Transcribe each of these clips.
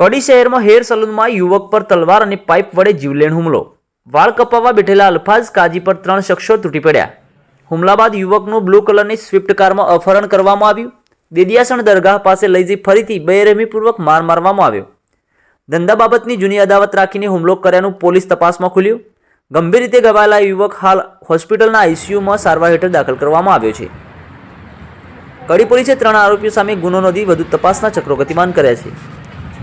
કડી શહેરમાં હેર સલૂનમાં યુવક પર તલવાર અને પાઇપ વડે જીવલેણ હુમલો. વાળ કપાવવા બેઠેલા અલ્ફાઝ કાજી પર ત્રણ શખ્સો તૂટી પડ્યા. હુમલા બાદ યુવકનું બ્લુ કલરની સ્વિફ્ટ કારમાં અપહરણ કરવામાં આવ્યું. દેદિયાસણ દરગાહ પાસે લઈ જઈ ફરીથી બેરહેમીપૂર્વક માર મારવામાં આવ્યો. ધંધા બાબતની જૂની અદાવત રાખીને હુમલો કર્યાનું પોલીસ તપાસમાં ખુલ્યું. ગંભીર રીતે ઘવાયેલા યુવક હાલ હોસ્પિટલના આઈસીયુમાં સારવાર હેઠળ દાખલ કરવામાં આવ્યો છે. કડી પોલીસે ત્રણ આરોપીઓ સામે ગુનો નોંધી વધુ તપાસના ચક્રો ગતિમાન કર્યા છે.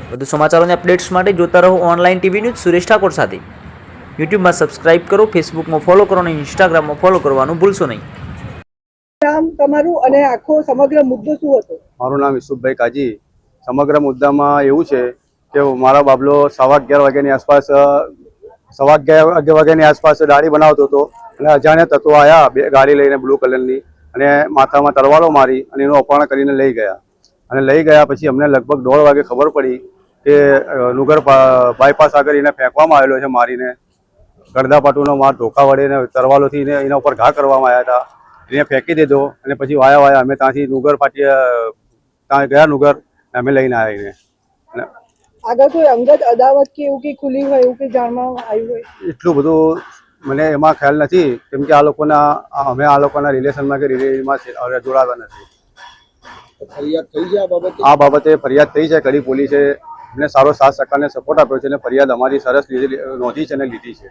વધુ સમાચારોને અપડેટ્સ માટે જોતા રહો online TV news Suresh Thakor સાથે. યુટ્યુબમાં સબસ્ક્રાઇબ કરો ફેસબુકમાં ફોલો કરો અને ઇન્સ્ટાગ્રામમાં ફોલો કરવાનું ભૂલશો નહીં. નામ તમારું અને આખો સમગ્ર મુદ્દો શું હતો? મારું નામ ઈસુભાઈ કાજી. સમગ્ર મુદ્દામાં એવું છે કે મારા બાબલો સવા અગિયાર વાગ્યાની આસપાસ સવા અગિયાર અગિયાર વાગ્યાની આસપાસ દાઢી બનાવતો હતો અને અજાણ્યા તત્વો આવ્યા બે ગાડી લઈને બ્લુ કલરની અને માથામાં તરવાલો મારી અને એનું અપહરણ કરીને લઈ ગયા. અને લઈ ગયા પછી અમને લગભગ દોઢ વાગે ખબર પડી કે અ, નુગર બાયપાસ આગળ એને ફેંકવામાં આવેલો છે મારીને. ગરદાપાટુનો માર ધોકા વડે ને તરવાલોથી એને એના ઉપર ઘા કરવામાં આવ્યા હતા. એને ફેંકી દીધો અને પછી વાયા વાયા અમે ત્યાંથી નુગર ફાટી ત્યાં ગયા નુગર અમે લઈને આવ્યા એને. આગળ કોઈ અંગત અદાવત કે એવું કંઈ ખુલી હોય એવું કંઈ જાણવા આવ્યું હોય? એટલું બધું મને એમાં ખ્યાલ નથી કેમ કે આ લોકોના અમે આ લોકોના રિલેશનમાં કે રિલેશનમાં જોડાતા નથી. ફરિયાદ થઈ આ બાબતે ફરિયાદ થઈ છે કડી પોલીસે અમને સારો સાથ સહકારને સપોર્ટ આપ્યો છે અને ફરિયાદ અમારી સરસ લીધી નોંધી છે અને લીધી છે.